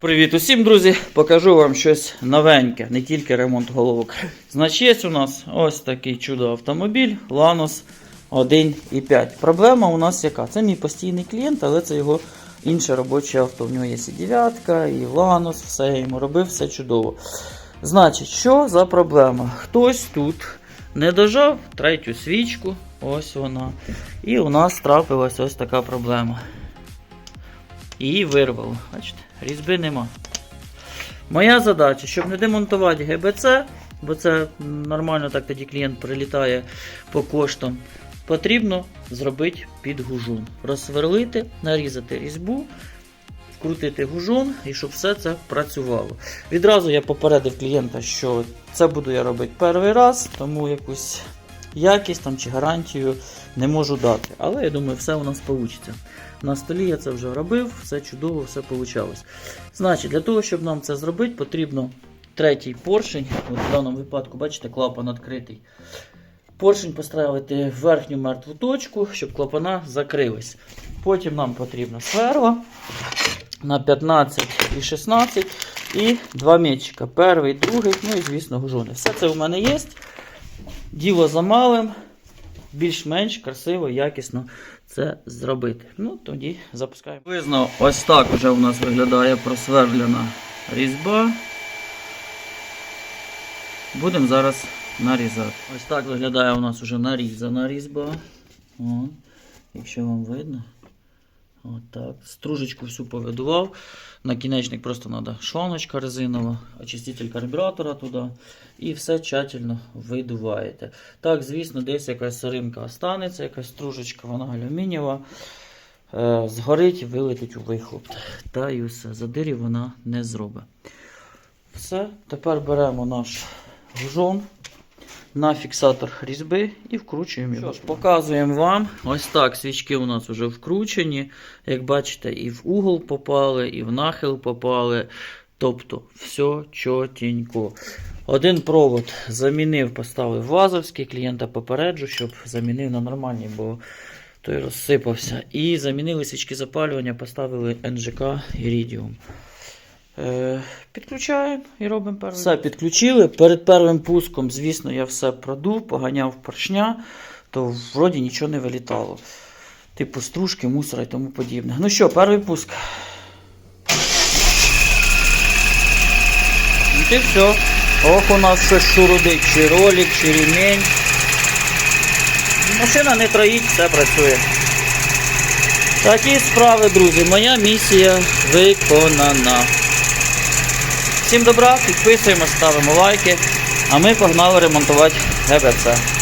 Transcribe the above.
Привіт усім, друзі! Покажу вам щось новеньке, не тільки ремонт головок. Значить, є у нас ось такий чудо автомобіль Lanos 1.5. Проблема у нас яка? Це мій постійний клієнт, але це його інше робоче авто. У нього є і 9, і Lanos, все йому робив, все чудово. Значить, що за проблема? Хтось тут не дожав третю свічку, ось вона. І у нас трапилась ось така проблема. Її вирвало. Бачите, різьби нема. Моя задача, щоб не демонтувати ГБЦ, бо це нормально так тоді клієнт прилітає по коштам. Потрібно зробити під гужун. Розсверлити, нарізати різьбу, вкрутити гужун і щоб все це працювало. Відразу я попередив клієнта, що це буду я робити перший раз, тому якусь якість там, чи гарантію не можу дати. Але я думаю, все у нас вийде. На столі я це вже робив, все чудово, все вийшло. Значить, для того, щоб нам це зробити, потрібно третій поршень. От в даному випадку, бачите, клапан відкритий. Поршень поставити в верхню мертву точку, щоб клапана закрились. Потім нам потрібна сверла на 15 і 16 і два м'ячика. Перший, другий, ну і звісно, гужони. Все це у мене є. Діло за малим, більш-менш красиво, якісно це зробити. Ну, тоді запускаємо. Приблизно ось так вже у нас виглядає просверлена різьба. Будемо зараз нарізати. Ось так виглядає у нас вже нарізана різьба. О, якщо вам видно. Отак. Стружечку всю повидував. Накінечник просто треба шланочка резинова, очиститель карбюратора туди. І все тщательно видуваєте. Так, звісно, десь якась соринка останеться, якась стружечка, вона алюмінієва. Е, згорить і вилетить у вихлоп. Та і все. Задирів вона не зробить. Все. Тепер беремо наш гужон на фіксатор різьби і вкручуємо його. Що ж, показуємо вам. Ось так свічки у нас вже вкручені. Як бачите, і в угол попали, і в нахил попали. Тобто, все чотенько. Один провод замінив, поставив вазовський. Клієнта попереджу, щоб замінив на нормальний, бо той розсипався. І замінили свічки запалювання, поставили НЖК Iridium. Е, Підключаємо і робимо перший. Все підключили. Перед першим пуском, звісно, я все продув, поганяв поршня, то вроді нічого не вилітало. Типу стружки, мусора і тому подібне. Ну що, перший пуск. І все. Ох, у нас щось шурудить, чи ролик, чи ремень. Машина не троїть, все працює. Такі справи, друзі. Моя місія виконана. Всім добра, підписуємо, ставимо лайки, а ми погнали ремонтувати ГБЦ.